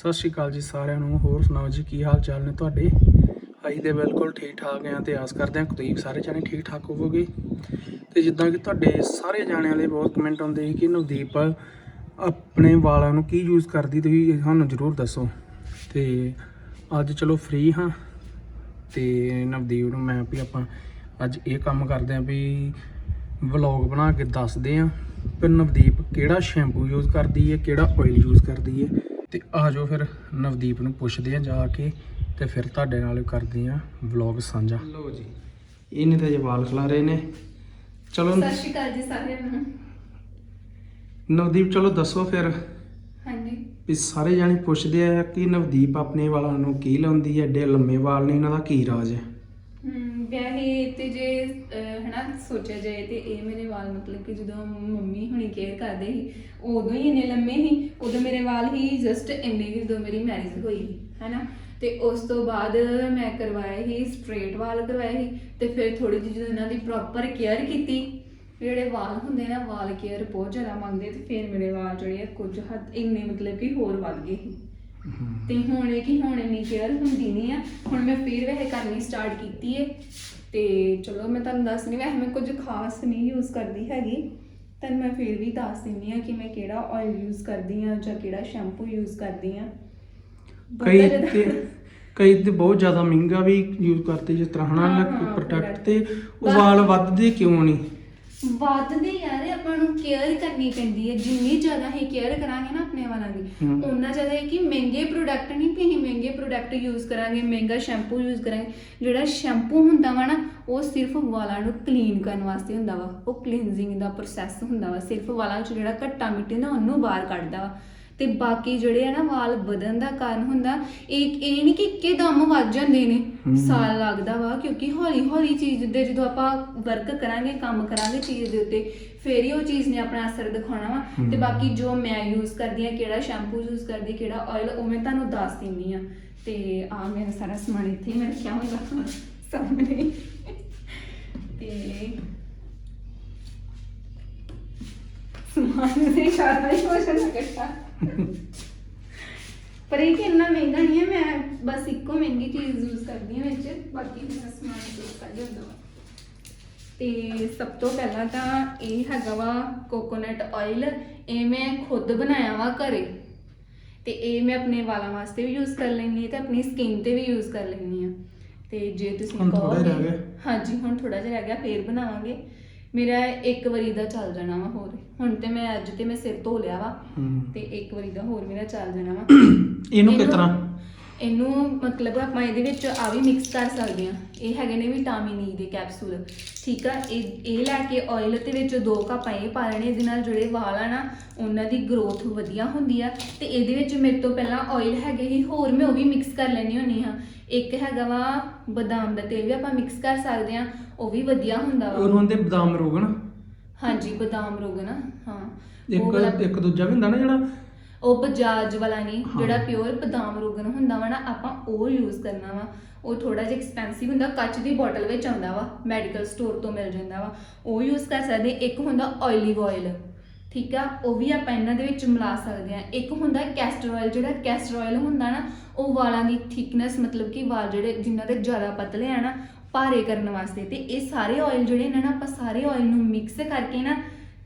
ਸਤਿ ਸ਼੍ਰੀ ਅਕਾਲ ਜੀ ਸਾਰਿਆਂ ਨੂੰ, ਹੋਰ ਸੁਣਾਓ ਜੀ, ਕੀ ਹਾਲ ਚਾਲ ਨੇ ਤੁਹਾਡੇ? ਅਸੀਂ ਤੇ ਬਿਲਕੁਲ ਠੀਕ ਠਾਕ ਆਂ ਤੇ ਆਸ ਕਰਦੇ ਹਾਂ ਕਿ ਸਾਰੇ ਜਾਣੇ ਠੀਕ ਠਾਕ ਹੋਵੋਗੇ? ਤੇ ਜਿੱਦਾਂ ਕਿ ਤੁਹਾਡੇ ਸਾਰੇ ਜਾਣਿਆਂ ਦੇ ਬਹੁਤ ਕਮੈਂਟ ਆਉਂਦੇ ਸੀ ਕਿ ਨਵਦੀਪ ਆਪਣੇ ਵਾਲਾਂ ਨੂੰ ਕੀ ਯੂਜ਼ ਕਰਦੀ, ਤੁਸੀਂ ਸਾਨੂੰ ਜ਼ਰੂਰ ਦੱਸੋ। ਤੇ ਅੱਜ ਚਲੋ ਫ੍ਰੀ ਹਾਂ ਤੇ ਨਵਦੀਪ ਨੂੰ ਮੈਂ ਵੀ ਆਪਾਂ ਅੱਜ ਇਹ ਕੰਮ ਕਰਦੇ ਆਂ ਵੀ ਵਲੌਗ ਬਣਾ ਕੇ ਦੱਸਦੇ ਆਂ ਕਿ ਨਵਦੀਪ ਕਿਹੜਾ ਸ਼ੈਂਪੂ ਯੂਜ਼ ਕਰਦੀ ਹੈ, ਕਿਹੜਾ ਆਇਲ ਯੂਜ਼ ਕਰਦੀ ਹੈ। ਤੇ ਆ ਜਾਓ ਫਿਰ ਨਵਦੀਪ ਨੂੰ ਪੁੱਛਦੇ ਆਂ ਜਾ ਕੇ ਤੇ ਫਿਰ ਤੁਹਾਡੇ ਨਾਲ ਕਰਦੇ ਆਂ ਵਲੌਗ ਸਾਂਝਾ। ਲਓ ਜੀ ਇਹਨੇ ਤਾਂ ਜੇ ਵਾਲ ਖਲਾ ਰਹੇ ਨੇ। ਚਲੋ ਸਤਿ ਸ਼੍ਰੀ ਅਕਾਲ ਜੀ ਸਾਰਿਆਂ ਨੂੰ। ਨਵਦੀਪ ਚਲੋ ਦੱਸੋ ਫਿਰ ਹਾਂਜੀ। ਵੀ ਸਾਰੇ ਜਾਣੇ ਪੁੱਛਦੇ ਆ ਕਿ ਨਵਦੀਪ ਆਪਣੇ ਵਾਲਾਂ ਨੂੰ ਕੀ ਲਾਉਂਦੀ ਹੈ ਏਡੇ ਲੰਮੇ ਵਾਲ ਨੇ ਇਹਨਾਂ ਦਾ ਕੀ ਰਾਜ ਹੈ? ਹਮ ਵੈਸੇ ਤੇ ਜੇ ਅਹ, ਹਨਾ ਸੋਚਿਆ ਜਾਏ ਤੇ ਇਹ ਮੇਰੇ ਵਾਲ ਮਤਲਬ ਕਿ ਜਦੋਂ ਮੰਮੀ ਹੁਣੀ ਕੇਅਰ ਕਰਦੇ ਸੀ ਉਦੋਂ ਹੀ ਇੰਨੇ ਲੰਮੇ ਸੀ ਉਦੋਂ ਮੇਰੇ ਵਾਲ ਹੀ ਜਸਟ ਇੰਨੇ ਕੁ ਜਦੋਂ ਮੇਰੀ ਮੈਰਿਜ ਹੋਈ ਸੀ, ਹਨਾ। ਤੇ ਉਸ ਤੋਂ ਬਾਅਦ ਮੈਂ ਕਰਵਾਏ ਸੀ ਸਟ੍ਰੇਟ ਵਾਲ ਕਰਵਾਏ ਸੀ ਤੇ ਫਿਰ ਥੋੜੀ ਜਿਹੀ ਜਦੋਂ ਇਹਨਾਂ ਦੀ ਪ੍ਰੋਪਰ ਕੇਅਰ ਕੀਤੀ ਜਿਹੜੇ ਵਾਲ ਹੁੰਦੇ ਨਾ ਵਾਲ ਕੇਅਰ ਬਹੁਤ ਜ਼ਿਆਦਾ ਮੰਗਦੇ ਤੇ ਫਿਰ ਮੇਰੇ ਵਾਲ ਜਿਹੜੇ ਆ ਕੁਝ ਹੱਦ ਇੰਨੇ ਮਤਲਬ ਕਿ ਹੋਰ ਵੱਧ ਗਏ ਸੀ। ਤੇ ਹੁਣ ਇਹ ਕਿ ਹੁਣ ਇੰਨੀ ਕੇਅਰ ਹੁੰਦੀ ਨਹੀਂ ਆ ਹੁਣ ਮੈਂ ਫਿਰ ਵੈਸੇ ਕਰਨੀ ਸਟਾਰਟ ਕੀਤੀ ਏ। ਤੇ ਚਲੋ ਮੈਂ ਤੁਹਾਨੂੰ ਦੱਸ ਨਹੀਂ ਵੈਸੇ ਮੈਂ ਕੁਝ ਖਾਸ ਨਹੀਂ ਯੂਜ਼ ਕਰਦੀ ਹੈਗੀ। ਤਾਂ ਮੈਂ ਫਿਰ ਵੀ ਦੱਸ ਦਿੰਦੀ ਆ ਕਿ ਮੈਂ ਕਿਹੜਾ ਆਇਲ ਯੂਜ਼ ਕਰਦੀ ਆ ਜਾਂ ਕਿਹੜਾ ਸ਼ੈਂਪੂ ਯੂਜ਼ ਕਰਦੀ ਆ। ਕਈ ਤੇ ਕਈ ਤੇ ਬਹੁਤ ਜ਼ਿਆਦਾ ਮਹਿੰਗਾ ਵੀ ਯੂਜ਼ ਕਰਦੇ ਜਿਸ ਤਰ੍ਹਾਂ ਹਨਾ ਪ੍ਰੋਡਕਟ। ਤੇ ਉਹ ਵਾਲ ਵੱਧਦੇ ਕਿਉਂ ਨਹੀਂ ਵੱਧਦੇ ਯਾਰ ਆਪਾਂ ਨੂੰ ਕੇਅਰ ਕਰਨੀ ਪੈਂਦੀ ਹੈ। ਜਿੰਨੀ ਜ਼ਿਆਦਾ ਹੀ ਕੇਅਰ ਕਰਾਂਗੇ ਨਾ ਆਪਣੇ ਵਾਲਾਂ ਦੀ ਹਮ। ਉਹਨਾਂ ਜ਼ਿਆਦਾ ਹੈ ਕਿ ਮਹਿੰਗੇ ਪ੍ਰੋਡਕਟ ਨਹੀਂ ਕਿ ਅਸੀਂ ਮਹਿੰਗੇ ਪ੍ਰੋਡਕਟ ਯੂਜ਼ ਕਰਾਂਗੇ ਮਹਿੰਗਾ ਸ਼ੈਂਪੂ ਯੂਜ਼ ਕਰਾਂਗੇ। ਜਿਹੜਾ ਸ਼ੈਂਪੂ ਹੁੰਦਾ ਵਾ ਨਾ ਉਹ ਸਿਰਫ ਵਾਲਾਂ ਨੂੰ ਕਲੀਨ ਕਰਨ ਵਾਸਤੇ ਹੁੰਦਾ ਵਾ। ਉਹ ਕਲੀਨਜ਼ਿੰਗ ਦਾ ਪ੍ਰੋਸੈਸ ਹੁੰਦਾ ਵਾ। ਸਿਰਫ ਵਾਲਾਂ 'ਚ ਜਿਹੜਾ ਘੱਟਾ ਮਿੱਟੀ ਨਾ ਉਹਨੂੰ ਬਾਹਰ ਕੱਢਦਾ ਵਾ। ਤੇ ਬਾਕੀ ਜਿਹੜੇ ਆ ਨਾ ਵਾਲ ਵਧਣ ਦਾ ਕਾਰਨ ਹੁੰਦਾ ਇਹ ਇਹ ਨਹੀਂ ਕਿ ਇੱਕੇ ਦਮ ਵੱਧ ਜਾਂਦੇ ਨੇ। ਸਾਲ ਲੱਗਦਾ ਵਾ ਕਿਉਂਕਿ ਹੌਲੀ ਹੌਲੀ ਚੀਜ਼ ਦੇ ਜਦੋਂ ਆਪਾਂ ਵਰਕ ਕਰਾਂਗੇ ਕੰਮ ਕਰਾਂਗੇ ਚੀਜ਼ ਦੇ ਉੱਤੇ ਫੇਰ ਹੀ ਉਹ ਚੀਜ਼ ਨੇ ਆਪਣਾ ਅਸਰ ਦਿਖਾਉਣਾ ਵਾ। ਤੇ। ਬਾਕੀ ਜੋ ਮੈਂ ਯੂਜ਼ ਕਰਦੀ ਆ ਕਿਹੜਾ ਸ਼ੈਂਪੂ ਯੂਜ਼ ਕਰਦੀ ਕਿਹੜਾ ਆਇਲ ਉਹ ਮੈਂ ਤੁਹਾਨੂੰ ਦੱਸ ਦਿੰਦੀ ਆ ਤੇ ਆ ਮੇਰਾ ਸਾਰਾ ਸਮਾਨ ਇੱਥੇ ਮੈਂ ਰੱਖਿਆ ਹੋਇਆ ਸਾਹਮਣੇ। ਤੇ ਸਮਾਨ ਦੇ ਜ਼ਿਆਦਾ ਹੀ ਹੋ ਜਾਂਦਾ ਪਰ ਇਹ ਕਿ ਇੰਨਾ ਮਹਿੰਗਾ ਨਹੀਂ ਹੈ ਮੈਂ ਬਸ ਇੱਕੋ ਮਹਿੰਗੀ ਚੀਜ਼ ਯੂਜ਼ ਕਰਦੀ ਹਾਂ ਵਿੱਚ ਬਾਕੀ ਮੇਰਾ ਸਮਾਨ ਯੂਜ਼ ਕਰ ਜਾਂਦਾ ਵਾ ਤੇ ਸਭ ਤੋਂ ਪਹਿਲਾਂ ਤਾਂ ਇਹ ਹੈਗਾ ਵਾ ਕੋਕੋਨਟ ਆਇਲ ਇਹ ਮੈਂ ਖੁਦ ਬਣਾਇਆ ਵਾ ਘਰੇ। ਤੇ ਇਹ ਮੈਂ ਆਪਣੇ ਵਾਲਾਂ ਵਾਸਤੇ ਵੀ ਯੂਜ਼ ਕਰ ਲੈਂਦੀ ਹਾਂ ਤੇ ਆਪਣੀ ਸਕਿਨ ਤੇ ਵੀ ਯੂਜ਼ ਕਰ ਲੈਂਦੀ ਹਾਂ। ਤੇ ਜੇ ਤੁਸੀਂ ਹੁਣ ਥੋੜ੍ਹਾ ਹੀ ਰਹਿ ਕਹੋਗੇ ਗਿਆ। ਹਾਂਜੀ ਹੁਣ ਥੋੜਾ ਜਿਹਾ ਰਹਿ ਗਿਆ ਫੇਰ ਬਣਾਵਾਂਗੇ। ਮੇਰਾ ਇੱਕ ਵਾਰੀ ਦਾ ਚੱਲ ਜਾਣਾ ਵਾ ਹੋਰ। ਹੁਣ ਤੇ ਮੈਂ ਅੱਜ ਤੇ ਮੈਂ ਸਿਰ ਧੋ ਲਿਆ ਵਾ। ਤੇ ਇੱਕ ਵਾਰੀ ਦਾ ਹੋਰ ਮੇਰਾ ਚੱਲ ਜਾਣਾ ਵਾ। ਇਹਨੂੰ ਕਿਸ ਤਰ੍ਹਾਂ? ਇਹਨੂੰ ਮਤਲਬ ਆਪਾਂ ਇਹਦੇ ਵਿੱਚ ਆ ਵੀ ਮਿਕਸ ਕਰ ਸਕਦੇ ਆ ਇਹ ਹੈਗੇ ਨੇ ਵਿਟਾਮਿਨ ਈ ਦੇ ਕੈਪਸੂਲ ਠੀਕ ਆ? ਇਹ ਇਹ ਲੈ ਕੇ ਆਇਲ ਦੇ ਵਿੱਚ ਦੋ ਕੱਪ ਇਹ ਪਾ ਲੈਣੇ। ਇਹਦੇ ਨਾਲ ਜਿਹੜੇ ਵਾਲ ਆ ਨਾ ਉਹਨਾਂ ਦੀ ਗਰੋਥ ਵਧੀਆ ਹੁੰਦੀ ਆ। ਤੇ ਇਹਦੇ ਵਿੱਚ ਮੇਰੇ ਤੋਂ ਪਹਿਲਾਂ ਆਇਲ ਹੈਗੇ ਸੀ ਹੋਰ ਮੈਂ ਉਹ ਵੀ ਮਿਕਸ ਕਰ ਲੈਣੀ ਹੁੰਨੀ ਹਾਂ। ਇੱਕ ਹੈਗਾ ਵਾ ਬਦਾਮ ਦਾ ਤੇਲ ਵੀ ਆਪਾਂ ਮਿਕਸ ਕਰ ਸਕਦੇ ਆ ਉਹ ਵੀ ਵਧੀਆ ਹੁੰਦਾ ਵਾ। ਉਹਨੂੰ ਹੁੰਦੇ ਬਦਾਮ ਰੋਗਣ। ਹਾਂਜੀ ਬਦਾਮ ਰੋਗਨ ਹਾਂ। ਉਹ ਵਾਲਾ ਇੱਕ ਇੱਕ ਦੂਜਾ ਵੀ ਹੁੰਦਾ ਨਾ ਜਿਹੜਾ ਉਹ ਬਜਾਜ ਵਾਲਾ ਨਹੀਂ ਹਾਂ। ਜਿਹੜਾ ਪਿਓਰ ਬਦਾਮ ਰੋਗਨ ਹੁੰਦਾ ਵਾ ਨਾ ਆਪਾਂ ਉਹ ਯੂਜ਼ ਕਰਨਾ ਵਾ। ਉਹ ਥੋੜਾ ਜਿਹਾ ਐਕਸਪੈਂਸਿਵ ਹੁੰਦਾ ਕੱਚ ਦੀ ਬੋਟਲ ਵਿੱਚ ਆਉਂਦਾ ਵਾ ਮੈਡੀਕਲ ਸਟੋਰ ਤੋਂ ਮਿਲ ਜਾਂਦਾ ਵਾ। ਉਹ ਯੂਜ਼ ਕਰ ਸਕਦੇ ਇੱਕ ਹੁੰਦਾ ਆਇਲਿਵ ਆਇਲ ਠੀਕ ਆ? ਉਹ ਵੀ ਆਪਾਂ ਇਹਨਾਂ ਦੇ ਵਿੱਚ ਮਿਲਾ ਸਕਦੇ ਆ ਇੱਕ ਹੁੰਦਾ ਕੈਸਟਰ ਆਇਲ ਜਿਹੜਾ ਕੈਸਟਰ ਆਇਲ ਹੁੰਦਾ ਨਾ ਉਹ ਵਾਲਾਂ ਦੀ ਥਿਕਨੈਸ ਮਤਲਬ ਕਿ ਵਾਲ ਜਿਹੜੇ ਜਿਨ੍ਹਾਂ ਦੇ ਜ਼ਿਆਦਾ ਪਤਲੇ ਆ ਨਾ ਭਾਰੇ ਕਰਨ ਵਾਸਤੇ। ਤੇ ਇਹ ਸਾਰੇ ਆਇਲ ਜਿਹੜੇ ਨੇ ਨਾ ਆਪਾਂ ਸਾਰੇ ਆਇਲ ਨੂੰ ਮਿਕਸ ਕਰਕੇ ਨਾ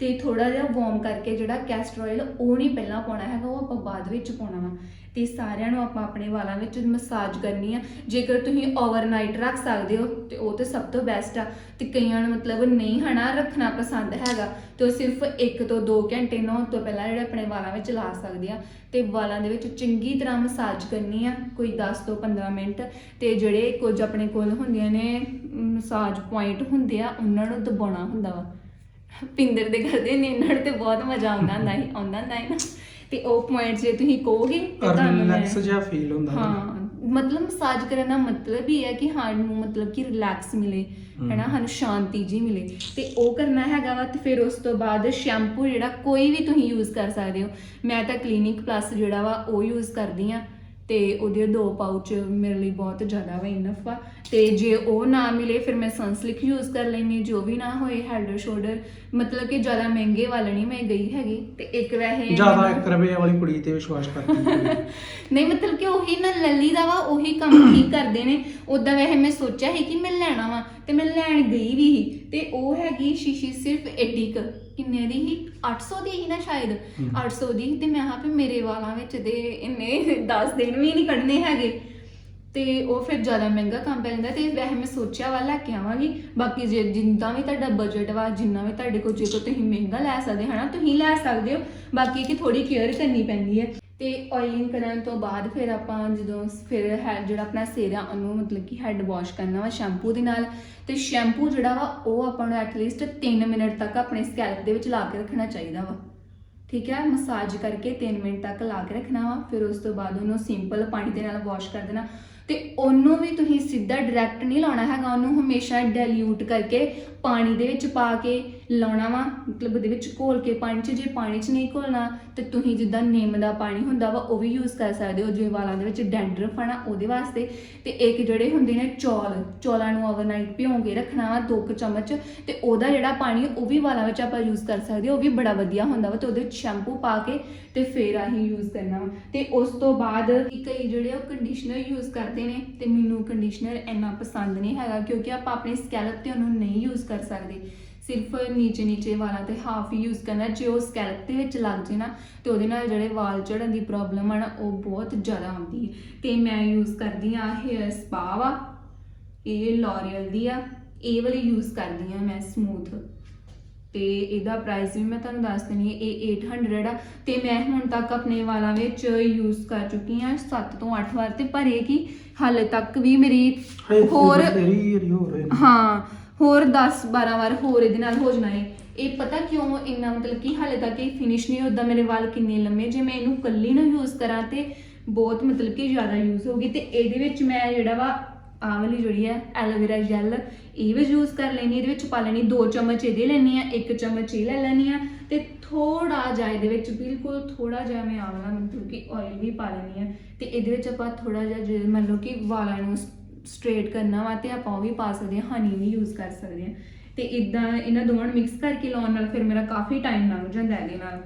ਤੇ ਥੋੜਾ ਜਿਹਾ ਵਾਰਮ ਕਰਕੇ ਜਿਹੜਾ ਕੈਸਟਰ ਆਇਲ ਉਹ ਨਹੀਂ ਪਹਿਲਾਂ ਪਾਉਣਾ ਹੈਗਾ, ਉਹ ਆਪਾਂ ਬਾਅਦ ਵਿੱਚ ਪਾਉਣਾ ਵਾ। ਤੇ ਸਾਰਿਆਂ ਨੂੰ ਆਪਾਂ ਆਪਣੇ ਵਾਲਾਂ ਵਿੱਚ ਮਸਾਜ ਕਰਨੀ ਆ। ਜੇਕਰ ਤੁਸੀਂ ਓਵਰਨਾਈਟ ਰੱਖ ਸਕਦੇ ਹੋ, ਤੇ ਉਹ ਤੇ ਸਭ ਤੋਂ ਬੈਸਟ ਆ। ਤੇ ਕਈਆਂ ਨੂੰ ਮਤਲਬ ਨਹੀਂ ਹਨਾ ਰੱਖਣਾ ਪਸੰਦ ਹੈਗਾ, ਤੇ ਉਹ ਸਿਰਫ 1 ਤੋਂ 2 ਘੰਟੇ ਨਹਾਉਣ ਤੋਂ ਪਹਿਲਾਂ ਜਿਹੜੇ ਆਪਣੇ ਵਾਲਾਂ ਵਿੱਚ ਲਾ ਸਕਦੇ ਆ। ਤੇ ਵਾਲਾਂ ਦੇ ਵਿੱਚ ਚੰਗੀ ਤਰ੍ਹਾਂ ਮਸਾਜ ਕਰਨੀ ਆ, ਕੋਈ 10 ਤੋਂ 15 ਮਿੰਟ। ਤੇ ਜਿਹੜੇ ਕੁਝ ਆਪਣੇ ਕੋਲ ਹੁੰਦੀਆਂ ਨੇ ਮਸਾਜ ਪੁਆਇੰਟ ਹੁੰਦੇ ਆ, ਉਹਨਾਂ ਨੂੰ ਦਬਾਉਣਾ ਹੁੰਦਾ ਵਾ। ਪਿੰਦਰ ਦੇ ਕਰਦੇ ਨੇ ਇਹਨਾਂ ਨੂੰ ਤੇ ਬਹੁਤ ਮਜ਼ਾ ਆਉਂਦਾ ਹੁੰਦਾ ਸੀ ਆਉਂਦਾ ਹੁੰਦਾ ਹੈ ਨਾ ਤੇ ਉਹ ਪੁਆਇੰਟ ਜੇ ਤੁਸੀਂ ਕਹੋਗੇ ਤੇ ਤੁਹਾਨੂੰ ਮੈਂ ਰਿਲੈਕਸ ਜਿਹਾ ਫੀਲ ਹੁੰਦਾ ਨਾ। ਹਾਂ ਮਤਲਬ ਮਸਾਜ ਕਰਨ ਦਾ ਮਤਲਬ ਹੀ ਹੈ ਕਿ ਸਾਨੂੰ ਮਤਲਬ ਕਿ ਰਿਲੈਕਸ ਮਿਲੇ ਹਮ। ਹੈਨਾ ਸਾਨੂੰ ਸ਼ਾਂਤੀ ਜੀ ਮਿਲੇ ਤੇ ਉਹ ਕਰਨਾ ਹੈਗਾ ਵਾ ਤੇ ਫਿਰ ਉਸ ਤੋਂ ਬਾਅਦ ਸ਼ੈਂਪੂ ਜਿਹੜਾ ਕੋਈ ਵੀ ਤੁਸੀਂ ਯੂਜ਼ ਕਰ ਸਕਦੇ ਹੋ ਮੈਂ ਤਾਂ ਕਲੀਨਿਕ ਪਲੱਸ ਜਿਹੜਾ ਵਾ ਉਹ ਯੂਜ਼ ਕਰਦੀ ਆ ਤੇ ਉਹਦੇ ਦੋ ਪਾਊਚ ਮੇਰੇ ਲਈ ਬਹੁਤ ਜ਼ਿਆਦਾ ਵਾ ਇਨਫ ਆ। ਤੇ ਜੇ ਉਹ ਨਾ ਮਿਲੇ ਫਿਰ ਮੈਂ ਸਨਸਲਿਕ ਯੂਜ਼ ਕਰ ਲੈਂਦੀ ਜੋ ਵੀ ਨਾ ਹੋਏ ਹੈਡ ਸ਼ੋਲਡਰ ਮਤਲਬ ਕਿ ਜ਼ਿਆਦਾ ਮਹਿੰਗੇ ਵਾਲਾ ਨਹੀਂ ਮੈਂ ਗਈ ਹੈਗੀ। ਤੇ ਇੱਕ ਵੈਸੇ ਜ਼ਿਆਦਾ 1 ਰੁਪਏ ਵਾਲੀ ਕੁੜੀ ਤੇ ਵਿਸ਼ਵਾਸ ਕਰਦੀ ਹੈ ਨਹੀਂ ਮਤਲਬ ਕਿ ਉਹੀ ਨਾ ਲੱਲੀ ਦਾ ਵਾ ਉਹੀ ਕੰਮ ਠੀਕ ਕਰਦੇ ਨੇ। ਉਦਾਂ ਵੈਸੇ ਮੈਂ ਸੋਚਿਆ ਸੀ ਕਿ ਮੈਂ ਲੈਣਾ ਵਾ। ਤੇ ਮੈਂ ਲੈਣ ਗਈ ਵੀ ਸੀ ਤੇ ਉਹ ਹੈਗੀ ਸ਼ੀਸ਼ੀ ਸਿਰਫ 80 ਕੁ ਕਿੰਨੇ ਦੀ ਸੀ? 800 ਦੀ ਸੀ ਨਾ ਸ਼ਾਇਦ। ਹਮ। 800 ਦੀ ਤੇ ਮੈਂ ਹਾਂ ਵੀ ਮੇਰੇ ਵਾਲਾਂ ਵਿੱਚ ਦੇ ਇੰਨੇ 10 ਦਿਨ ਵੀ ਨਹੀਂ ਕੱਢਨੇ ਹੈਗੇ। ਤੇ ਉਹ ਫਿਰ ਜ਼ਿਆਦਾ ਮਹਿੰਗਾ ਕੰਮ ਪੈ ਜਾਂਦਾ ਤੇ ਵੈਸੇ ਮੈਂ ਸੋਚਿਆ ਵਾ ਲੈ ਕੇ ਆਵਾਂਗੀ। ਬਾਕੀ ਜੇ ਜਿੰਦਾ ਵੀ ਤੁਹਾਡਾ ਬਜਟ ਵਾ ਜਿੰਨਾ ਵੀ ਤੁਹਾਡੇ ਕੋਲ ਜੇ ਕੋ ਤੁਸੀਂ ਮਹਿੰਗਾ ਲੈ ਸਕਦੇ ਹਨਾ? ਤੁਸੀਂ ਲੈ ਸਕਦੇ ਹੋ। ਬਾਕੀ ਕਿ ਥੋੜੀ ਕੇਅਰ ਕਰਨੀ ਪੈਂਦੀ ਹੈ। ਤੇ ਆਇਲਿੰਗ ਕਰਨ ਤੋਂ ਬਾਅਦ ਫਿਰ ਆਪਾਂ ਜਦੋਂ ਫਿਰ ਹੈ ਜਿਹੜਾ ਆਪਣਾ ਸਿਰ ਆ, ਉਹਨੂੰ ਮਤਲਬ ਕਿ ਹੈਡ ਵਾਸ਼ ਕਰਨਾ ਵਾ ਸ਼ੈਂਪੂ ਦੇ ਨਾਲ। ਤੇ ਸ਼ੈਂਪੂ ਜਿਹੜਾ ਵਾ, ਉਹ ਆਪਾਂ ਨੂੰ ਐਟਲੀਸਟ 3 ਮਿੰਟ ਤੱਕ ਆਪਣੇ ਸਕੈਲਪ ਦੇ ਵਿੱਚ ਲਾ ਕੇ ਰੱਖਣਾ ਚਾਹੀਦਾ ਵਾ। ਠੀਕ ਹੈ? ਮਸਾਜ ਕਰਕੇ 3 ਮਿੰਟ ਤੱਕ ਲਾ ਕੇ ਰੱਖਣਾ ਵਾ, ਫਿਰ ਉਸ ਤੋਂ ਬਾਅਦ ਉਹਨੂੰ ਸਿੰਪਲ ਪਾਣੀ ਦੇ ਨਾਲ ਵਾਸ਼ ਕਰ ਦੇਣਾ। ਤੇ ਉਹਨੂੰ ਵੀ ਤੁਸੀਂ ਸਿੱਧਾ ਡਾਇਰੈਕਟ ਨਹੀਂ ਲਾਉਣਾ ਹੈਗਾ, ਉਹਨੂੰ ਹਮੇਸ਼ਾ ਡਾਇਲਿਊਟ ਕਰਕੇ ਪਾਣੀ ਦੇ ਵਿੱਚ ਪਾ ਕੇ ਲਾਉਣਾ ਵਾ, ਮਤਲਬ ਉਹਦੇ ਵਿੱਚ ਘੋਲ ਕੇ ਪਾਣੀ 'ਚ, ਜੇ ਪਾਣੀ 'ਚ ਨਹੀਂ ਘੋਲਣਾ, ਤੇ ਤੁਸੀਂ ਜਿੱਦਾਂ ਨਿੰਮ ਦਾ ਪਾਣੀ ਹੁੰਦਾ ਵਾ, ਉਹ ਵੀ ਯੂਜ਼ ਕਰ ਸਕਦੇ ਹੋ ਜੇ ਵਾਲਾਂ ਦੇ ਵਿੱਚ ਡੈਂਡਰਫ ਆ ਨਾ, ਉਹਦੇ ਵਾਸਤੇ। ਤੇ ਇੱਕ ਜਿਹੜੇ ਹੁੰਦੇ ਨੇ ਚੌਲ, ਚੌਲਾਂ ਨੂੰ ਓਵਰਨਾਈਟ ਭਿਉਂ ਕੇ ਰੱਖਣਾ ਵਾ, ਦੋ ਕੁ ਚਮਚ, ਤੇ ਉਹਦਾ ਜਿਹੜਾ ਪਾਣੀ ਉਹ ਵੀ ਵਾਲਾਂ ਵਿੱਚ ਆਪਾਂ ਯੂਜ਼ ਕਰ ਸਕਦੇ ਹਾਂ, ਉਹ ਵੀ ਬੜਾ ਵਧੀਆ ਹੁੰਦਾ ਵਾ, ਤੇ ਉਹਦੇ ਵਿੱਚ ਸ਼ੈਂਪੂ ਪਾ ਕੇ ਤੇ ਫੇਰ ਆਹੀ ਯੂਜ਼ ਕਰਨਾ ਵਾ। ਤੇ ਉਸ ਤੋਂ ਬਾਅਦ ਕਈ ਜਿਹੜੇ ਉਹ ਕੰਡੀਸ਼ਨਰ ਯੂਜ਼ ਕਰਦੇ ਨੇ, ਤੇ ਮੈਨੂੰ ਕੰਡੀਸ਼ਨਰ ਇੰਨਾ ਪਸੰਦ ਨਹੀਂ ਹੈਗਾ, ਕਿਉਂਕਿ ਆਪਾਂ ਆਪਣੇ ਸਕੈਲਪ ਤੇ ਉਹਨੂੰ ਨਹੀਂ ਯੂਜ਼ ਕਰ ਸਕਦੇ। ਸਿਰਫ ਨੀਚੇ ਨੀਚੇ ਵਾਲਾਂ ਤੇ ਹਾਫ ਹੀ ਯੂਜ਼ ਕਰਨਾ ਜੇ ਉਹ ਸਕੈਲਪ ਦੇ ਵਿੱਚ ਲੱਗ ਜੇ ਨਾ ਤੇ ਉਹਦੇ ਨਾਲ ਜਿਹੜੇ ਵਾਲ ਝੜਨ ਦੀ ਪ੍ਰੋਬਲਮ ਆ ਨਾ ਉਹ ਬਹੁਤ ਜ਼ਿਆਦਾ ਆਉਂਦੀ ਹੈ। ਤੇ ਮੈਂ ਯੂਜ਼ ਕਰਦੀ ਆ ਹੇਅਰ ਸਪਾ ਵਾ ਇਹ ਲੋਰੀਅਲ ਦੀ ਆ ਇਹ ਵਾਲੀ ਯੂਜ਼ ਕਰਦੀ ਆ ਮੈਂ ਸਮੂਥ ਤੇ ਇਹਦਾ ਪ੍ਰਾਈਸ ਵੀ ਮੈਂ ਤੁਹਾਨੂੰ ਦੱਸ ਦਿੰਨੀ ਹੈ ਇਹ 800 ਆ। ਤੇ ਮੈਂ ਹੁਣ ਤੱਕ ਆਪਣੇ ਵਾਲਾਂ ਵਿੱਚ ਯੂਜ਼ ਕਰ ਚੁੱਕੀ ਆ 7 ਤੋਂ 8 ਵਾਰ ਤੇ ਪਰ ਇਹ ਕਿ ਹਾਲੇ ਤੱਕ ਵੀ ਮੇਰੀ ਹੋਰ ਹਾਂ ਹੋਰ 10 12 ਵਾਰ ਹੋਰ ਇਹਦੇ ਨਾਲ ਹੋ ਜਾਣਾ ਹੈ ਇਹ ਪਤਾ ਕਿਉਂ ਇੰਨਾ ਮਤਲਬ ਕਿ ਹਾਲੇ ਤੱਕ ਇਹ ਫਿਨਿਸ਼ ਨਹੀਂ ਹੁੰਦਾ ਮੇਰੇ ਵਾਲ ਕਿੰਨੇ ਲੰਮੇ? ਜੇ ਮੈਂ ਇਹਨੂੰ ਕੱਲੀ ਨੂੰ ਯੂਜ਼ ਕਰਾਂ ਤੇ ਬਹੁਤ ਮਤਲਬ ਕਿ ਜ਼ਿਆਦਾ ਯੂਜ਼ ਹੋਗੀ ਤੇ ਇਹਦੇ ਵਿੱਚ ਮੈਂ ਜਿਹੜਾ ਵਾ, ਆਹ ਵਾਲੀ ਜਿਹੜੀ ਹੈ ਐਲੋਵੇਰਾ ਜੈਲ ਇਹ ਵੀ ਯੂਜ਼ ਕਰ ਲੈਣੀ ਇਹਦੇ ਵਿੱਚ ਪਾ ਲੈਣੀ 2 ਚਮਚ ਇਹਦੇ ਲੈਣੀ ਆ 1 ਚਮਚ ਇਹ ਲੈ ਲੈਣੀ ਆ। ਤੇ ਥੋੜਾ ਜਿਹਾ ਇਹਦੇ ਵਿੱਚ ਬਿਲਕੁਲ ਥੋੜਾ ਜਿਹਾ ਮੈਂ ਆਹ ਵਾਲਾ ਮਤਲਬ ਕਿ ਆਇਲ ਵੀ ਪਾ ਲੈਣੀ ਆ। ਤੇ ਇਹਦੇ ਵਿੱਚ ਆਪਾਂ ਥੋੜਾ ਜਿਹਾ ਜੇ ਮੰਨ ਲਓ ਕਿ ਵਾਲਾਂ ਨੂੰ ਸਟ੍ਰੇਟ ਕਰਨਾ ਵਾ ਤੇ ਆਪਾਂ ਉਹ ਵੀ ਪਾ ਸਕਦੇ ਹਾਂ ਹਨੀ ਵੀ ਯੂਜ਼ ਕਰ ਸਕਦੇ ਹਾਂ। ਤੇ ਇਦਾਂ ਇਹਨਾਂ ਦੋਵਾਂ ਨੂੰ ਮਿਕਸ ਕਰਕੇ ਲਾਉਣ ਨਾਲ ਫਿਰ ਮੇਰਾ ਕਾਫੀ ਟਾਈਮ ਲੰਘ ਜਾਂਦਾ ਇਹਦੇ ਨਾਲ।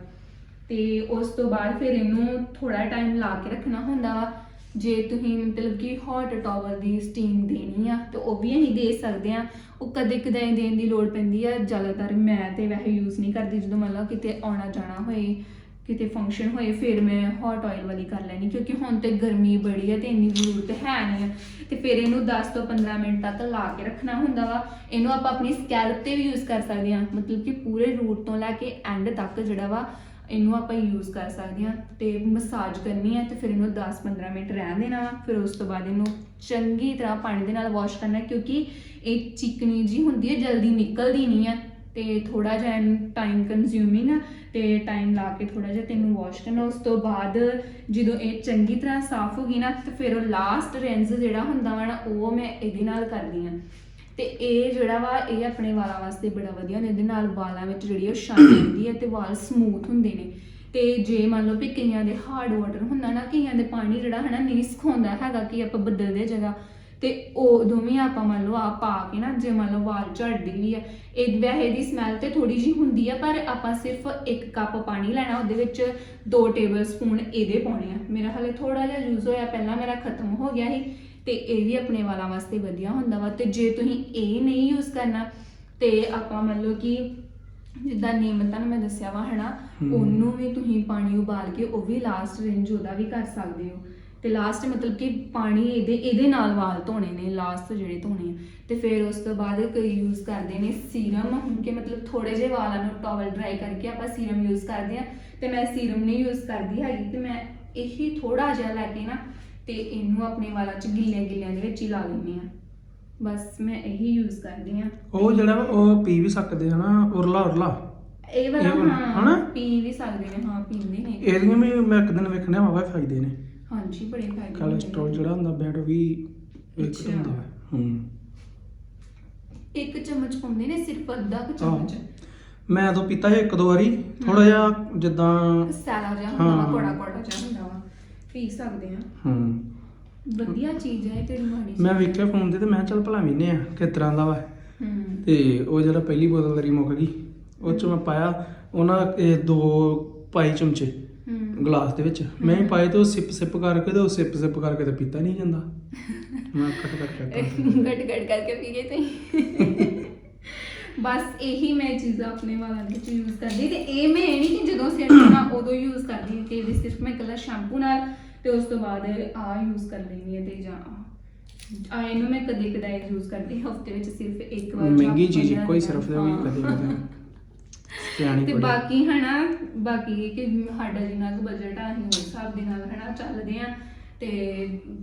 ਤੇ ਉਸ ਤੋਂ ਬਾਅਦ ਫਿਰ ਇਹਨੂੰ ਥੋੜਾ ਟਾਈਮ ਲਾ ਕੇ ਰੱਖਣਾ ਹੁੰਦਾ ਵਾ। ਜੇ ਤੁਸੀਂ ਮਤਲਬ ਕਿ ਹੌਟ ਟਾਵਲ ਦੀ ਸਟੀਮ ਦੇਣੀ ਆ, ਤੇ ਉਹ ਵੀ ਅਸੀਂ ਦੇ ਸਕਦੇ ਆ ਉਹ ਕਦੇ ਕਦੇ ਦੇਣ ਦੀ ਲੋੜ ਪੈਂਦੀ ਆ। ਜ਼ਿਆਦਾਤਰ ਮੈਂ ਤੇ ਵੈਸੇ ਯੂਜ਼ ਨਹੀਂ ਕਰਦੀ ਜਦੋਂ ਮੰਨ ਲਓ ਕਿਤੇ ਆਉਣਾ ਜਾਣਾ ਹੋਏ। ਕਿਤੇ ਫੰਕਸ਼ਨ ਹੋਏ, ਫਿਰ ਮੈਂ ਹੌਟ ਆਇਲ ਵਾਲੀ ਕਰ ਲੈਣੀ, ਕਿਉਂਕਿ ਹੁਣ ਤੇ ਗਰਮੀ ਬੜੀ ਹੈ ਤੇ ਇੰਨੀ ਜ਼ਰੂਰਤ ਹੈ ਨਹੀਂ ਹੈ ਤੇ ਫਿਰ ਇਹਨੂੰ 10 ਤੋਂ 15 ਮਿੰਟ ਤੱਕ ਲਾ ਕੇ ਰੱਖਣਾ ਹੁੰਦਾ ਵਾ। ਇਹਨੂੰ ਆਪਾਂ ਆਪਣੀ ਸਕੈਲਪ ਤੇ ਵੀ ਯੂਜ਼ ਕਰ ਸਕਦੇ ਹਾਂ। ਮਤਲਬ ਕਿ ਪੂਰੇ ਰੂਟ ਤੋਂ ਲੈ ਕੇ ਐਂਡ ਤੱਕ ਜਿਹੜਾ ਵਾ, ਇਹਨੂੰ ਆਪਾਂ ਯੂਜ਼ ਕਰ ਸਕਦੇ ਹਾਂ। ਤੇ ਮਸਾਜ ਕਰਨੀ ਹੈ ਤੇ ਫਿਰ ਇਹਨੂੰ 10-15 ਮਿੰਟ ਰਹਿਣ ਦੇਣਾ ਫਿਰ ਉਸ ਤੋਂ ਬਾਅਦ ਇਹਨੂੰ ਚੰਗੀ ਤਰ੍ਹਾਂ ਪਾਣੀ ਦੇ ਨਾਲ ਵਾਸ਼ ਕਰਨਾ, ਕਿਉਂਕਿ ਇਹ ਚਿਕਨੀ ਜੀ ਹੁੰਦੀ ਹੈ ਜਲਦੀ ਨਿਕਲਦੀ ਨਹੀਂ ਹੈ ਤੇ ਥੋੜਾ ਜਿਹਾ ਟਾਈਮ ਕੰਜ਼ਿਊਮਿੰਗ ਆ ਤੇ ਟਾਈਮ ਲਾ ਕੇ ਥੋੜਾ ਜਿਹਾ ਤੈਨੂੰ ਵਾਸ਼ ਕਰਨਾ। ਉਸ ਤੋਂ ਬਾਅਦ ਜਦੋਂ ਇਹ ਚੰਗੀ ਤਰ੍ਹਾਂ ਸਾਫ਼ ਹੋ ਗਈ ਨਾ, ਤੇ ਫਿਰ ਉਹ ਲਾਸਟ ਰਿੰਸ ਜਿਹੜਾ ਹੁੰਦਾ ਵਾ ਨਾ, ਉਹ ਮੈਂ ਇਹਦੇ ਨਾਲ ਕਰਦੀ ਆ ਤੇ ਇਹ ਜਿਹੜਾ ਵਾ, ਇਹ ਆਪਣੇ ਵਾਲਾਂ ਵਾਸਤੇ ਬੜਾ ਵਧੀਆ ਹੁੰਦਾ ਇਹਦੇ ਨਾਲ ਵਾਲਾਂ ਵਿੱਚ ਜਿਹੜੀ ਉਹ ਸ਼ਾਈਨ ਹੁੰਦੀ ਹੈ ਤੇ ਵਾਲ ਸਮੂਥ ਹੁੰਦੇ ਨੇ। ਤੇ ਜੇ ਮੰਨ ਲਓ ਵੀ ਕਈਆਂ ਦੇ ਹਾਰਡ ਵਾਟਰ ਹੁੰਦਾ ਨਾ, ਕਈਆਂ ਦੇ ਪਾਣੀ ਜਿਹੜਾ ਹੈ ਨਾ, ਨਹੀਂ ਸਿਖਾਉਂਦਾ ਹੈਗਾ ਕਿ ਆਪਾਂ ਬਦਲਦੇ ਜਗ੍ਹਾ ਤੇ ਉਹ ਦੋਵੇਂ ਆਪਾਂ ਮੰਨ ਲਓ ਆ ਪਾ ਕੇ ਨਾ ਜੇ ਮੰਨ ਲਓ ਵਾਲ ਝੜਦੇ ਵੀ ਆ ਇਹ ਵੈਸੇ ਦੀ ਸਮੈਲ ਤੇ ਥੋੜੀ ਜੀ ਹੁੰਦੀ ਆ ਪਰ ਆਪਾਂ ਸਿਰਫ ਇੱਕ ਕੱਪ ਪਾਣੀ ਲੈਣਾ ਉਹਦੇ ਵਿੱਚ 2 ਟੇਬਲ ਸਪੂਨ ਇਹਦੇ ਪਾਉਣੇ ਆ ਮੇਰਾ ਹਲੇ ਥੋੜਾ ਜਿਹਾ ਯੂਜ਼ ਹੋਇਆ ਪਹਿਲਾਂ ਮੇਰਾ ਖਤਮ ਹੋ ਗਿਆ ਸੀ ਤੇ ਇਹ ਵੀ ਆਪਣੇ ਵਾਲਾਂ ਵਾਸਤੇ ਵਧੀਆ ਹੁੰਦਾ ਵਾ ਤੇ ਜੇ ਤੁਸੀਂ ਇਹ ਨਹੀਂ ਯੂਜ਼ ਕਰਨਾ ਤੇ ਆਪਾਂ ਮੰਨ ਲਓ ਕਿ ਜਿੱਦਾਂ ਨਿੰਮ ਤੁਹਾਨੂੰ ਮੈਂ ਦੱਸਿਆ ਵਾ ਹਨਾ। ਉਹਨੂੰ ਵੀ ਤੁਸੀਂ ਪਾਣੀ ਉਬਾਲ ਕੇ ਉਹ ਵੀ ਲਾਸਟ ਰਿੰਜ ਉਹਦਾ ਵੀ ਕਰ ਸਕਦੇ ਹੋ ਤੇ ਲਾਸਟ ਮਤਲਬ ਕਿ ਪਾਣੀ ਇਹਦੇ ਇਹਦੇ ਨਾਲ ਵਾਲ ਧੋਣੇ ਨੇ ਲਾਸਟ ਜਿਹੜੇ ਧੋਣੇ ਆ। ਤੇ ਫਿਰ ਉਸ ਤੋਂ ਬਾਅਦ ਕਈ ਯੂਜ਼ ਕਰਦੇ ਨੇ ਸੀਰਮ ਕਿ ਮਤਲਬ ਥੋੜੇ ਜਿਹੇ ਵਾਲਾਂ ਨੂੰ ਟਾਵਲ ਡਰਾਈ ਕਰਕੇ ਆਪਾਂ ਸੀਰਮ ਯੂਜ਼ ਕਰਦੇ ਆ। ਤੇ ਮੈਂ ਸੀਰਮ ਨਹੀਂ ਯੂਜ਼ ਕਰਦੀ ਹੈਗੀ ਤੇ ਮੈਂ ਇਹੀ ਥੋੜਾ ਜਿਹਾ ਲੈ ਕੇ ਨਾ ਤੇ ਇਹਨੂੰ ਆਪਣੇ ਵਾਲਾਂ 'ਚ ਗਿੱਲੇ ਗਿੱਲਿਆਂ ਦੇ ਵਿੱਚ ਹੀ ਲਾ ਲੈਂਦੀ ਆ ਬਸ ਮੈਂ ਇਹੀ ਯੂਜ਼ ਕਰਦੀ ਆ ਉਹ ਜਿਹੜਾ ਵਾ ਉਹ ਪੀ ਵੀ ਸਕਦੇ ਹਨਾ ਉਰਲਾ ਉਰਲਾ। ਇਹ ਵਾਲਾ ਇਹ ਵਾਲਾ, ਹਾਂ ਹਨਾ? ਪੀ ਵੀ ਸਕਦੇ ਨੇ ਹਾਂ ਪੀਂਦੇ ਨੇ। ਇਹਦੀਆਂ ਵੀ ਮੈਂ ਇੱਕ ਦਿਨ ਵੇਖਣਿਆ ਵਾਵਾ ਫਾਇਦੇ ਨੇ। ਹਾਂਜੀ ਬੜੇ ਫਾਇਦੇ ਹੁੰਦੇ ਨੇ। ਕੋਲੇਸਟ੍ਰੋਲ ਜਿਹੜਾ ਹੁੰਦਾ ਬੈਡ ਉਹ ਵੀ ਇੱਕ ਅੱਛਾ। ਹੁੰਦਾ ਹੈ ਹੂੰ। ਇੱਕ ਚਮਚ ਪਾਉਂਦੇ ਨੇ ਸਿਰਫ ਅੱਧਾ ਕੁ ਚਮਚ? ਮੈਂ ਤਾਂ ਪੀਤਾ ਸੀ ਇੱਕ ਦੋ ਵਾਰੀ। ਥੋੜਾ ਜਿਹਾ ਜਿੱਦਾਂ ਸੈਲਾ ਜਿਹਾ ਹੁੰਦਾ ਵਾ ਹਾਂ। ਕੋੜਾ ਕੋੜਾ ਜਿਹਾ ਹੁੰਦਾ ਵਾ। ਪੀ ਸਕਦੇ ਆ ਹੂੰ। ਵਧੀਆ ਚੀਜ਼ ਹੈ ਕਿਹੜੀ ਮਾੜੀ ਮੈਂ ਵੇਖਿਆ ਫੋਨ ਤੇ ਤੇ ਮੈਂ ਚੱਲ ਭਲਾ ਮਹੀਨੇ ਆ ਕਿਸ ਤਰ੍ਹਾਂ ਦਾ ਵਾ। ਹੂੰ। ਤੇ ਉਹ ਜਿਹੜਾ ਪਹਿਲੀ ਬੋਤਲ ਤੇਰੀ ਮੁੱਕ ਗਈ ਉਹ ਚ ਮੈਂ ਪਾਇਆ ਉਹਨਾਂ ਇਹ ਦੋ ਪਾਈ ਚਮਚੇ। ਗਲਾਸ ਦੇ ਵਿੱਚ। ਮੈਂ ਹੀ ਪਾਏ ਤੇ ਉਹ ਸਿਪ ਸਿਪ ਕਰਕੇ ਤੇ ਉਹ ਸਿਪ ਸਿਪ ਕਰਕੇ ਤੇ ਪੀਤਾ ਨਹੀਂ ਜਾਂਦਾ। ਮੈਂ ਕੱਟ ਕੱਟ ਕੇ ਗਟ ਗਟ ਕਰਕੇ ਪੀ ਗਏ ਤੇ ਬਸ ਇਹੀ ਮੈਂ ਚੀਜ਼ਾਂ ਆਪਣੇ ਵਾਲਾਂ ਦੇ ਵਿੱਚ ਯੂਜ਼ ਕਰਦੀ ਤੇ ਇਹ ਮੈਂ ਇਹ ਨਹੀਂ ਕਿ ਜਦੋਂ ਸਿਰ ਧੋਣਾ ਉਦੋਂ ਯੂਜ਼ ਕਰਦੀ ਕਿ ਵੀ ਸਿਰਫ ਮੈਂ ਇਕੱਲਾ ਸ਼ੈਂਪੂ ਨਾਲ ਤੇ ਉਸ ਤੋਂ ਬਾਅਦ ਆ ਯੂਜ਼ ਕਰ ਲੈਂਦੀ ਹੈ ਤੇ ਜਾਂ ਆ ਇਹਨੂੰ ਮੈਂ ਕਦੇ ਕਦਾਈ ਯੂਜ਼ ਕਰਦੀ ਹਫ਼ਤੇ ਵਿੱਚ ਸਿਰਫ ਇੱਕ ਵਾਰ ਮਹਿੰਗੀ ਚੀਜ਼ ਕੋਈ ਦਿਨਾਂ। ਸਿਰਫ ਦੇ ਵੀ ਹਾਂ। ਕਦੇ। ਕਦੇ ਸਿਆਣੀ ਤੇ ਬਾਕੀ ਹਨਾ ਬਾਕੀ ਕਿ ਸਾਡਾ ਜਿੰਨਾ ਕੁ ਬਜਟ ਆ ਅਸੀਂ ਉਸ ਹਿਸਾਬ ਦੇ ਨਾਲ ਹਨਾ ਚੱਲਦੇ ਆ। ਤੇ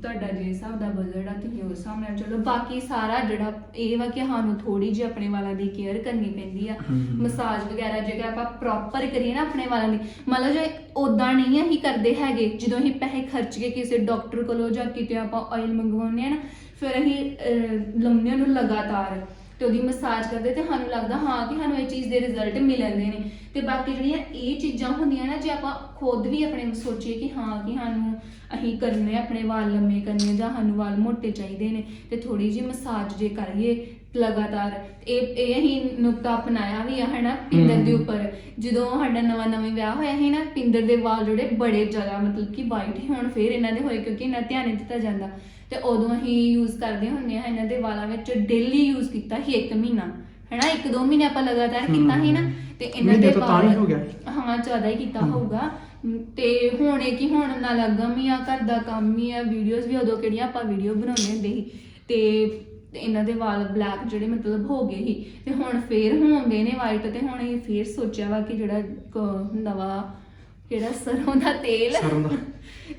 ਤੁਹਾਡਾ ਜੇ ਹਿਸਾਬ ਦਾ ਬਜਟ ਆ ਤੁਸੀਂ ਉਸ ਹਿਸਾਬ ਨਾਲ ਚਲੋ। ਬਾਕੀ ਸਾਰਾ ਜਿਹੜਾ ਇਹ ਵਾ ਕਿ ਸਾਨੂੰ ਥੋੜੀ ਜਿਹੀ ਆਪਣੇ ਵਾਲਾਂ ਦੀ ਕੇਅਰ ਕਰਨੀ ਪੈਂਦੀ ਆ। ਹਮ। ਮਸਾਜ ਵਗੈਰਾ ਜੇਕਰ ਆਪਾਂ ਪ੍ਰੋਪਰ ਕਰੀਏ ਨਾ ਆਪਣੇ ਵਾਲਾਂ ਦੀ ਮਤਲਬ ਜੇ ਉਦਾਂ ਨਹੀਂ ਅਸੀਂ ਕਰਦੇ ਹੈਗੇ ਜਦੋਂ ਅਸੀਂ ਪੈਸੇ ਖਰਚ ਕੇ ਕਿਸੇ ਡਾਕਟਰ ਕੋਲੋਂ ਜਾਂ ਕਿਤੇ ਆਪਾਂ ਆਇਲ ਮੰਗਵਾਉਂਦੇ ਆ ਨਾ ਫਿਰ ਅਸੀਂ ਹਾਂ ਉਹਨੂੰ ਲਗਾਤਾਰ। ਤੇ ਉਹਦੀ ਮਸਾਜ ਕਰਦੇ ਤੇ ਸਾਨੂੰ ਲੱਗਦਾ ਹਾਂ ਕਿ ਸਾਨੂੰ ਇਹ ਚੀਜ਼ ਦੇ ਰਿਜ਼ਲਟ ਮਿਲਣਦੇ ਨੇ। ਤੇ ਬਾਕੀ ਜਿਹੜੀਆਂ ਇਹ ਚੀਜ਼ਾਂ ਹੁੰਦੀਆਂ ਨਾ ਜੇ ਆਪਾਂ ਖੁਦ ਵੀ ਆਪਣੇ ਸੋਚੀਏ ਕਿ ਹਾਂ ਕਿ ਸਾਨੂੰ ਅਸੀਂ ਕਰਨੇ ਆਪਣੇ ਵਾਲ ਲੰਮੇ ਕਰਨੇ ਜਾਂ ਸਾਨੂੰ ਵਾਲ ਮੋਟੇ ਚਾਹੀਦੇ ਨੇ ਤੇ ਥੋੜੀ ਜਿਹੀ ਮਸਾਜ ਜੇ ਕਰੀਏ ਲਗਾਤਾਰ ਇਹ ਇਹ ਅਸੀਂ ਨੁਕਤਾ ਅਪਣਾਇਆ ਵੀ ਆ ਹਨਾ ਪਿੰਦਰ ਦੇ। ਉੱਪਰ। ਜਦੋਂ ਸਾਡਾ ਨਵਾਂ ਨਵੇਂ ਵਿਆਹ ਹੋਇਆ ਸੀ ਨਾ ਪਿੰਦਰ ਦੇ ਵਾਲ ਜਿਹੜੇ ਬੜੇ ਜ਼ਿਆਦਾ ਮਤਲਬ ਕਿ ਵਾਈਟ ਹੀ ਹੁਣ ਫੇਰ ਇਹਨਾਂ ਦੇ ਹੋਏ ਕਿਉਂਕਿ ਇਹਨਾਂ ਧਿਆਨ ਨਹੀਂ ਦਿੱਤਾ ਜਾਂਦਾ। ਤੇ ਉਦੋਂ ਅਸੀਂ ਯੂਜ਼ ਕਰਦੇ ਹੁੰਦੇ ਆ ਇਹਨਾਂ ਦੇ ਵਾਲਾਂ ਵਿੱਚ ਡੇਲੀ ਯੂਜ਼ ਕੀਤਾ ਸੀ ਇੱਕ ਮਹੀਨਾ। ਹੈਨਾ ਇੱਕ ਦੋ ਮਹੀਨੇ ਆਪਾਂ ਲਗਾਤਾਰ ਕੀਤਾ ਸੀ ਨਾ ਤੇ ਇਹਨਾਂ ਮਹੀਨੇ ਦੇ ਤੋਂ ਤਾਂ ਹੀ ਵਾਲ ਹੋ ਗਿਆ। ਹਾਂ ਜ਼ਿਆਦਾ ਹੀ ਕੀਤਾ। ਹੋਊਗਾ। ਤੇ ਹੁਣ ਇਹ ਕਿ ਹੁਣ ਨਾ ਲੱਗਮ ਹੀ ਆ ਘਰ ਦਾ ਕੰਮ ਹੀ ਆ ਵੀਡੀਓਜ਼ ਵੀ ਉਦੋਂ ਕਿਹੜੀਆਂ ਆਪਾਂ ਵੀਡੀਓ ਬਣਾਉਂਦੇ ਹੁੰਦੇ ਸੀ। ਤੇ ਇਹਨਾਂ ਦੇ ਵਾਲ ਬਲੈਕ ਜਿਹੜੇ ਮਤਲਬ ਹੋ ਗਏ ਸੀ। ਤੇ ਹੁਣ ਫੇਰ ਹੋਣਦੇ ਨੇ ਵਾਈਟ ਤੇ ਹੁਣ ਇਹ ਫੇਰ ਸੋਚਿਆ ਵਾ ਕਿ ਜਿਹੜਾ ਕ- ਨਵਾਂ ਕਿਹੜਾ ਸਰੋਂ ਦਾ ਤੇਲ? ਸਰੋਂ ਦਾ।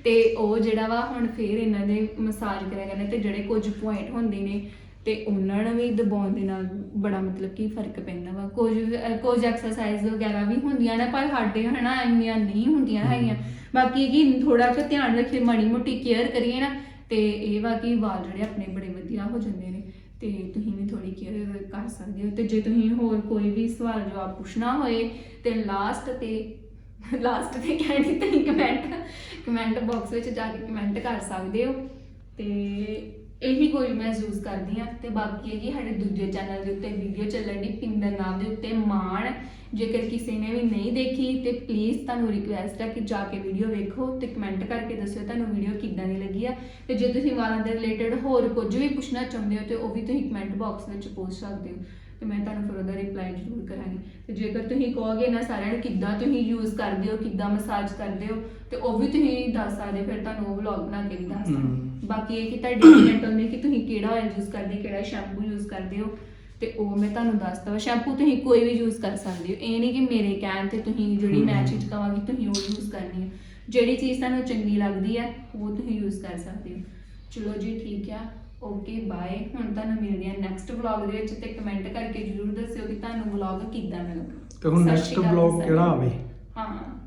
ਤੇ ਉਹ ਜਿਹੜਾ ਵਾ ਹੁਣ ਫੇਰ ਇਹਨਾਂ ਦੇ ਮਸਾਜ ਕਰਿਆ ਕਰਨੇ ਤੇ ਜਿਹੜੇ ਕੁਝ ਪੁਆਇੰਟ ਹੁੰਦੇ ਨੇ ਤੇ ਉਹਨਾਂ ਨੂੰ ਵੀ ਦਬਾਉਣ ਦੇ ਨਾਲ ਬੜਾ ਮਤਲਬ ਕਿ ਫ਼ਰਕ ਪੈਂਦਾ ਵਾ। ਕੁਝ ਅਹ ਕੁਝ ਐਕਸਰਸਾਈਜ਼ ਵਗੈਰਾ ਵੀ ਹੁੰਦੀਆਂ ਨੇ ਪਰ ਸਾਡੇ ਹਨਾ ਇੰਨੀਆਂ ਨਹੀਂ ਹੁੰਦੀਆਂ ਹੈਗੀਆਂ। ਬਾਕੀ ਇਹ ਕਿ ਥੋੜਾ ਜਿਹਾ ਧਿਆਨ ਰੱਖੇ ਮਾੜੀ ਮੋਟੀ ਕੇਅਰ ਕਰੀਏ ਨਾ ਤੇ ਇਹ ਵਾ ਕਿ ਵਾਲ ਜਿਹੜੇ ਆਪਣੇ ਬੜੇ ਵਧੀਆ ਹੋ ਜਾਂਦੇ ਨੇ। ਤੇ ਤੁਸੀਂ ਵੀ ਥੋੜੀ ਕੇਅਰ ਕਰ ਸਕਦੇ ਹੋ। ਤੇ ਜੇ ਤੁਸੀਂ ਹੋਰ ਕੋਈ ਵੀ ਸਵਾਲ ਜਵਾਬ ਪੁੱਛਣਾ ਹੋਏ ਤੇ ਲਾਸਟ ਤੇ ਲਾਸਟ ਤੇ ਕਹਿੰਦੀ ਤੁਸੀਂ ਕਮੈਂਟ ਕਮੈਂਟ ਬਾਕਸ ਵਿੱਚ ਜਾ ਕੇ ਕਮੈਂਟ ਕਰ ਸਕਦੇ ਹੋ। ਤੇ ਇਹੀ ਕੋਈ ਮੈਂ ਯੂਜ਼ ਕਰਦੀ ਆ ਤੇ ਬਾਕੀ ਇਹ ਕਿ ਸਾਡੇ ਦੂਜੇ ਚੈਨਲ ਦੇ ਉੱਤੇ ਵੀਡੀਓ ਚੱਲਣ ਦੀ, ਪਿੰਦਰ ਨਾਮ ਦੇ ਉੱਤੇ ਮਾਣ। ਜੇਕਰ ਕਿਸੇ ਨੇ ਵੀ ਨਹੀਂ ਦੇਖੀ, ਤੇ ਪਲੀਜ਼ ਤੁਹਾਨੂੰ ਰਿਕੁਐਸਟ ਹੈ ਕਿ ਜਾ ਕੇ ਵੀਡੀਓ ਵੇਖੋ ਤੇ ਕਮੈਂਟ ਕਰਕੇ ਦੱਸਿਓ ਤੁਹਾਨੂੰ ਵੀਡੀਓ ਕਿੱਦਾਂ ਦੀ ਲੱਗੀ ਆ। ਤੇ ਜੇ ਤੁਸੀਂ ਵਾਲਾਂ ਦੇ ਰਿਲੇਟਡ ਹੋਰ ਕੁਝ ਵੀ ਪੁੱਛਣਾ ਚਾਹੁੰਦੇ ਹੋ ਤੇ ਉਹ ਵੀ ਤੁਸੀਂ ਕਮੈਂਟ ਬਾਕਸ ਵਿੱਚ ਪੁੱਛ ਸਕਦੇ ਹੋ। ਤੇ ਮੈਂ ਤੁਹਾਨੂੰ ਫਿਰ ਉਹਦਾ ਰਿਪਲਾਈ ਜ਼ਰੂਰ ਕਰਾਂਗੀ। ਤੇ ਜੇਕਰ ਤੁਸੀਂ ਕਹੋਗੇ ਨਾ ਸਾਰਿਆਂ ਨੂੰ ਕਿੱਦਾਂ ਤੁਸੀਂ ਯੂਜ਼ ਕਰਦੇ ਹੋ ਕਿੱਦਾਂ ਮਸਾਜ ਕਰਦੇ ਹੋ ਤੇ ਉਹ ਵੀ ਤੁਸੀਂ ਦੱਸ ਸਕਦੇ ਹੋ, ਫਿਰ ਤੁਹਾਨੂੰ ਉਹ ਵਲੌਗ ਬਣਾ ਕੇ ਵੀ ਦੱਸ ਦਾਂਗੀ ਹਮ। ਬਾਕੀ ਇਹ ਕਿ ਤੁਹਾਡੀ ਕਮੈਂਟ ਹੁੰਦੇ ਕਿ ਤੁਸੀਂ ਕਿਹੜਾ ਆਇਲ ਯੂਜ਼ ਕਰਦੇ ਕਿਹੜਾ ਸ਼ੈਂਪੂ ਯੂਜ਼ ਕਰਦੇ ਹੋ ਤੇ ਉਹ ਮੈਂ ਤੁਹਾਨੂੰ ਦੱਸਦਾ ਵਾ ਸ਼ੈਂਪੂ ਤੁਸੀਂ ਕੋਈ ਵੀ ਯੂਜ਼ ਕਰ ਸਕਦੇ ਹੋ। ਇਹ ਨਹੀਂ ਕਿ ਮੇਰੇ ਕਹਿਣ ਤੇ ਤੁਸੀਂ ਜਿਹੜੀ ਮੈਂ। ਚੀਜ਼ ਕਹਾਂਗੀ ਤੁਸੀਂ ਉਹ ਯੂਜ਼ ਕਰਨੀ ਹੈ। ਜਿਹੜੀ ਚੀਜ਼ ਤੁਹਾਨੂੰ ਚੰਗੀ ਲੱਗਦੀ ਹੈ ਉਹ ਤੁਸੀਂ ਯੂਜ਼ ਕਰ ਸਕਦੇ ਹੋ। ਚਲੋ ਜੀ ਠੀਕ ਆ। Okay bye. ਹੁਣ ਤੁਹਾਨੂੰ ਮਿਲਦੇ ਆ ਨੈਕਸਟ ਵਲੌਗ ਦੇ ਵਿੱਚ ਤੇ ਕਮੈਂਟ ਕਰਕੇ ਜਰੂਰ ਦੱਸਿਓ ਕਿ ਤੁਹਾਨੂੰ ਵਲੌਗ ਕਿੱਦਾਂ ਲੱਗਾ। ਤੇ ਹੁਣ ਸਤਿ ਨੈਕਸਟ ਸ਼੍ਰੀ ਅਕਾਲ ਬਲੌਗ ਸਾਰਿਆਂ ਕਿਹੜਾ ਨੂੰ। ਆਵੇ? ਹਾਂ।